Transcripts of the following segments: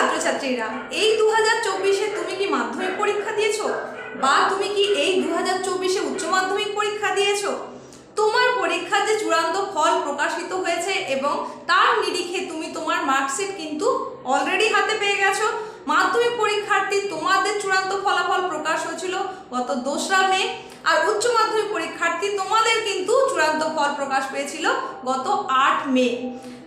ছাত্রছাত্রীরা, এই দু হাজার চব্বিশে তুমি কি মাধ্যমিক পরীক্ষা দিয়েছ? বা তুমি কি এই দু হাজার চব্বিশে উচ্চ মাধ্যমিক পরীক্ষা দিয়েছ? তোমার পরীক্ষার যে চূড়ান্ত ফল প্রকাশিত হয়েছে এবং তার নিরিখে তুমি তোমার মার্কশিট কিন্তু অলরেডি হাতে পেয়ে গেছো। মাধ্যমিক পরীক্ষার্থী তোমাদের চূড়ান্ত ফলাফল প্রকাশ হয়েছিল গত দোসরা মে, আর উচ্চ মাধ্যমিক পরীক্ষার্থী তোমাদের কিন্তু চূড়ান্ত ফল প্রকাশ পেয়েছিল গত আট মে।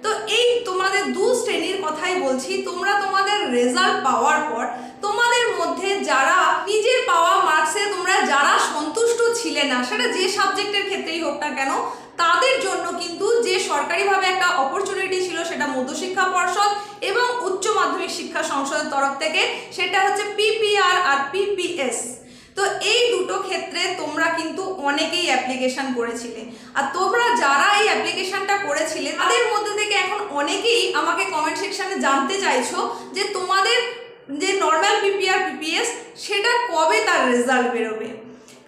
তো এই তোমাদের দু শ্রেণির কথাই বলছি, তোমরা তোমাদের রেজাল্ট পাওয়ার পর তোমাদের মধ্যে যারা নিজের পাওয়া মার্কসে তোমরা যারা সন্তুষ্ট ছিলে না, সেটা যে সাবজেক্টের ক্ষেত্রেই হোক না কেন, তাদের জন্য কিন্তু যে সরকারিভাবে একটা অপরচুনিটি ছিল সেটা মধ্যশিক্ষা পর্ষদ এবং উচ্চ মাধ্যমিক শিক্ষা সংসদের তরফ থেকে, সেটা হচ্ছে পিপিআর আর পিপিএস তো এই দুটো ক্ষেত্রে তোমরা কিন্তু অনেকেই অ্যাপ্লিকেশন করেছিলে। আর তোমরা যারা এই অ্যাপ্লিকেশনটা করেছিলে, তাদের মধ্যে থেকে এখন অনেকেই আমাকে কমেন্ট সেকশানে জানতে চাইছো যে তোমাদের যে নর্মাল পিপিআর পিপিএস সেটা কবে তার রেজাল্ট বেরোবে?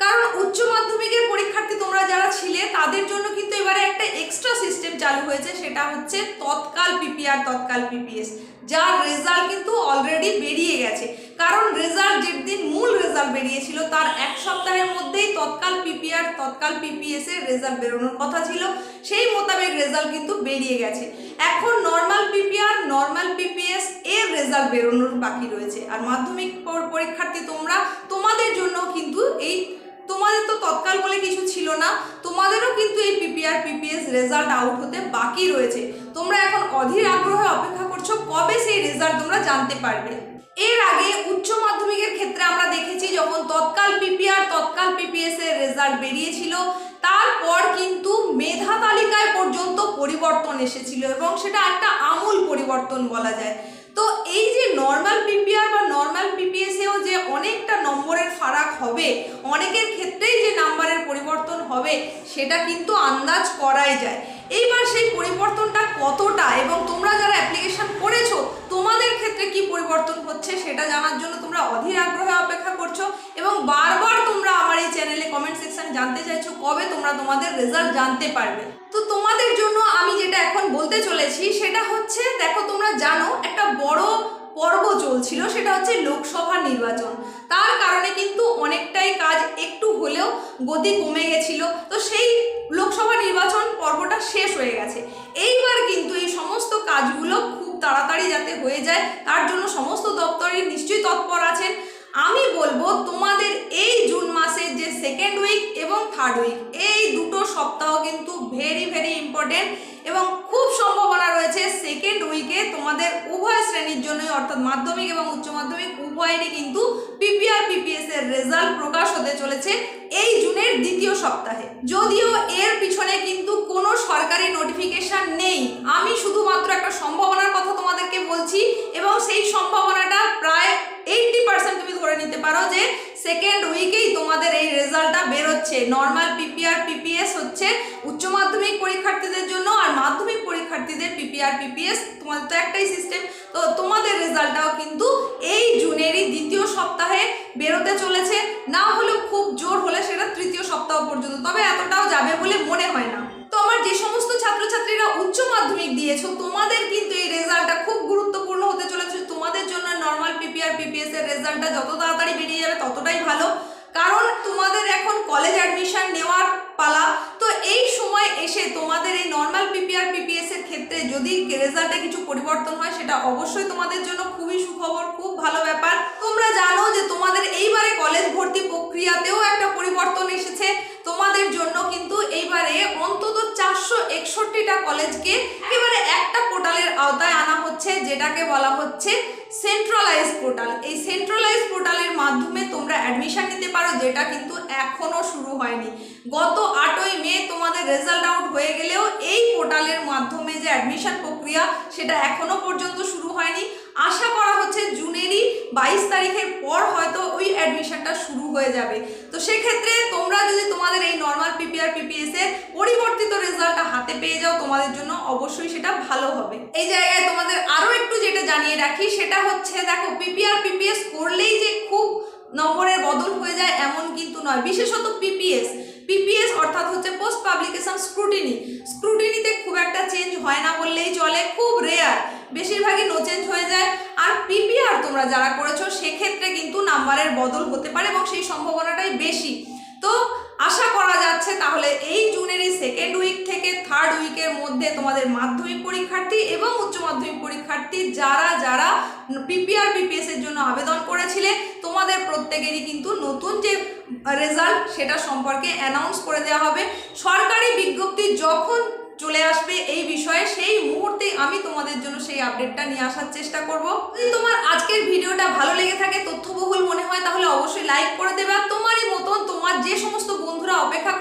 কারণ উচ্চ মাধ্যমিকের পরীক্ষার্থী তোমরা যারা ছিলে, তাদের জন্য কিন্তু এবারে একটা এক্সট্রা সিস্টেম চালু হয়েছে, সেটা হচ্ছে তৎকাল পিপিআর তৎকাল পিপিএস যার রেজাল্ট কিন্তু অলরেডি বেরিয়ে গেছে কারণ রেজাল্ট যেদিন মূল রেজাল্ট বেরিয়েছিল। তার এক সপ্তাহের মধ্যেই তৎকাল পিপিআর, তৎকাল পিপিএস এর রেজাল্ট বেরোনোর কথা ছিল। সেই মোতাবেক রেজাল্ট কিন্তু বেরিয়ে গেছে। এখন নর্মাল পিপিআর নর্মাল পিপিএস এর রেজাল্ট বেরোনোর বাকি রয়েছে। আর মাধ্যমিক পরীক্ষার্থী তোমরা, তোমাদের জন্য কিন্তু এই, তোমাদের তো তৎকাল বলে কিছু ছিল না। তোমাদেরও কিন্তু এই পিপিআর, পিপিএস রেজাল্ট আউট হতে বাকি রয়েছে। তোমরা এখন অধীর আগ্রহে অপেক্ষা করছ কবে সেই রেজাল্ট তোমরা জানতে পারবে। এর আগে উচ্চ মাধ্যমিকের ক্ষেত্রে আমরা দেখেছি যখন তৎকাল পিপিআর তৎকাল পিপিএস এর রেজাল্ট বেরিয়েছিল, তারপর কিন্তু মেধা তালিকায় পর্যন্ত পরিবর্তন এসেছিল এবং সেটা একটা আমূল পরিবর্তন বলা যায়। তো এই যে নর্মাল পিপিআর বা নর্মাল পিপিএসেও যে অনেকটা নম্বরের ফারাক হবে, অনেকের ক্ষেত্রেই যে নাম্বারের পরিবর্তন হবে, সেটা কিন্তু আন্দাজ করাই যায়। এইবার সেই পরিবর্তনটা কতটা এবং তোমরা যারা অ্যাপ্লিকেশন করেছ তোমাদের ক্ষেত্রে কি পরিবর্তন হচ্ছে, সেটা জানার জন্য তোমরা অধীর আগ্রহে অপেক্ষা করছ এবং বারবার তোমরা আমার এই চ্যানেলে কমেন্ট সেকশন জানতে চাইছো কবে তোমরা তোমাদের রেজাল্ট জানতে পারবে। তো তোমাদের জন্য আমি যেটা এখন বলতে চলেছি, সেটা হচ্ছে, দেখো তোমরা জানো, একটা বড় পর্ব চলছিল, সেটা হচ্ছে লোকসভা নির্বাচন। তার কারণে কিন্তু অনেকটাই কাজ একটু হলেও গতি কমে গেছিল। তো সেই লোকসভা নির্বাচন পর্বটা শেষ হয়ে গেছে। এইবার কিন্তু এই সমস্ত কাজগুলো তাড়াতাড়ি যাতে হয়ে যায়, তার জন্য সমস্ত দপ্তরে নিশ্চয়ই তৎপর আছেন। আমি বলব, তোমাদের এই জুন মাসের যে সেকেন্ড উইক এবং থার্ড উইক এই দুটো সপ্তাহ কিন্তু ভেরি ভেরি ইম্পর্টেন্ট এবং খুব সম্ভাবনা রয়েছে সেকেন্ড উইকে তোমাদের শ্রেণির জন্যই, অর্থাৎ মাধ্যমিক এবং উচ্চ মাধ্যমিক উভয়েরই কিন্তু পিপিআর পিপিএস এর রেজাল্ট প্রকাশ হতে চলেছে এই জুনের দ্বিতীয় সপ্তাহে। যদিও এর পিছনে কিন্তু কোনো সরকারি নোটিফিকেশন নেই। আমি শুধুমাত্র একটা সম্ভাবনার কথা তোমাদেরকে বলছি এবং সেই সম্ভাবনাটা প্রায় এইটটি পার্সেন্ট তুমি ধরে নিতে পারো যে সেকেন্ড উইকেই তোমাদের এই রেজাল্টটা বেরোচ্ছে। নর্মাল পিপিআর পিপিএস হচ্ছে উচ্চ মাধ্যমিক পরীক্ষার্থীদের জন্য আর মাধ্যমিক পরীক্ষার্থীদের পিপিআর পিপিএস তোমাদের তো একটাই সিস্টেম তো তোমাদের রেজাল্টটাও কিন্তু এই জুনেরই দ্বিতীয় সপ্তাহে বেরোতে চলেছে, না হলেও খুব জোর হলে সেটা তৃতীয় সপ্তাহ পর্যন্ত। তবে এতটাও যাবে বলে মনে হয় না। তো আমার যে সমস্ত ছাত্রছাত্রীরা উচ্চ মাধ্যমিক দিয়েছ, তোমাদের কিন্তু এই রেজাল্টটা খুব গুরুত্বপূর্ণ হতে চলেছে। তোমাদের জন্য নর্মাল পিপিআর পিপিএস এর রেজাল্টটা যত তাড়াতাড়ি বেরিয়ে যাবে ততটাই ভালো। কারণ তোমাদের এখন কলেজ অ্যাডমিশন নেওয়ার পালা। তো এই সময় এসে তোমাদের এই নর্মাল পিপিআর পিপিএস এর ক্ষেত্রে যদি রেজাল্টে কিছু পরিবর্তন হয়, সেটা অবশ্যই তোমাদের জন্য খুবই সুখবর, খুব ভালো ব্যাপার। তোমরা জানো যে তোমাদের এইবারে কলেজ ভর্তি প্রক্রিয়াতেও একটা পরিবর্তন এসেছে তোমাদের জন্য কিন্তু এইবারে অন্তত চারশো একষট্টিটা কলেজকে এবারে একটা পোর্টালের আওতায় আনা হচ্ছে, যেটাকে বলা হচ্ছে সেন্ট্রালাইজ পোর্টাল। এই সেন্ট্রালাইজ পোর্টালের মাধ্যমে তোমরা অ্যাডমিশন নিতে পারো, যেটা কিন্তু এখনও শুরু হয়নি। গত আটই মে তোমাদের রেজাল্ট আউট হয়ে গেলেও এই পোর্টালের মাধ্যমে যে অ্যাডমিশান প্রক্রিয়া, সেটা এখনও পর্যন্ত শুরু হয়নি। আশা করা হচ্ছে জুনেরই বাইশ তারিখের পর হয়তো ওই অ্যাডমিশনটা শুরু হয়ে যাবে। তো সেক্ষেত্রে তোমরা যদি তোমাদের এই নর্মাল পিপিআর পিপিএস এর পরিবর্তিত রেজাল্টটা হাতে পেয়ে যাও, তোমাদের জন্য অবশ্যই সেটা ভালো হবে। এই জায়গায় তোমাদের আরও একটু যেটা জানিয়ে রাখি, সেটা হচ্ছে দেখো পিপিআর পিপিএস করলেই যে খুব নম্বরের বদল হয়ে যায় এমন কিন্তু নয়। বিশেষত পিপিএস পিপিএস অর্থাৎ হচ্ছে পোস্ট পাবলিকেশন স্ক্রুটিনি স্ক্রুটিনিতে খুব একটা চেঞ্জ হয় না বললেই চলে, খুব রেয়ার বেশিরভাগই নো চেঞ্জ হয়ে যায়। আর পিপিআর তোমরা যারা করেছ, সেক্ষেত্রে কিন্তু নাম্বারের বদল হতে পারে এবং সেই সম্ভাবনাটাই বেশি। তো আশা করা যাচ্ছে তাহলে এই জুনের এই সেকেন্ড উইক থেকে থার্ড উইকের মধ্যে তোমাদের মাধ্যমিক পরীক্ষার্থী এবং উচ্চ মাধ্যমিক পরীক্ষার্থী যারা যারা পিপিআর পিপিএস এর জন্য আবেদন করেছিলে, তোমাদের প্রত্যেকেরই কিন্তু নতুন যে রেজাল্ট সেটা সম্পর্কে অ্যানাউন্স করে দেওয়া হবে। সরকারি বিজ্ঞপ্তি যখন চলে আসবে এই বিষয়ে সেই মুহূর্তে আমি তোমাদের জন্য সেই আপডেটটা নিয়ে আসার চেষ্টা করব। যদি তোমার আজকের ভিডিওটা ভালো লেগে থাকে, তথ্যবহুল মনে হয়, তাহলে অবশ্যই লাইক করে দেবে আর তোমারই মতন তোমার যে সমস্ত বন্ধুরা অপেক্ষা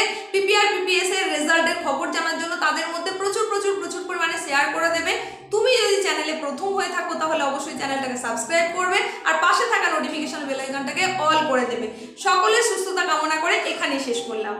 করে পিপিআর পিপিএস এর রেজাল্টের খবর জানার জন্য তাদের মধ্যে প্রচুর প্রচুর প্রচুর পরিমাণে শেয়ার করে দেবে। তুমি যদি চ্যানেলে প্রথম হয়ে থাকো, তাহলে অবশ্যই চ্যানেলটাকে সাবস্ক্রাইব করবে আর পাশে থাকা নোটিফিকেশন বেল আইকনটাকে অল করে দেবে। সকলের সুস্থতা কামনা করে এখানেই শেষ করলাম।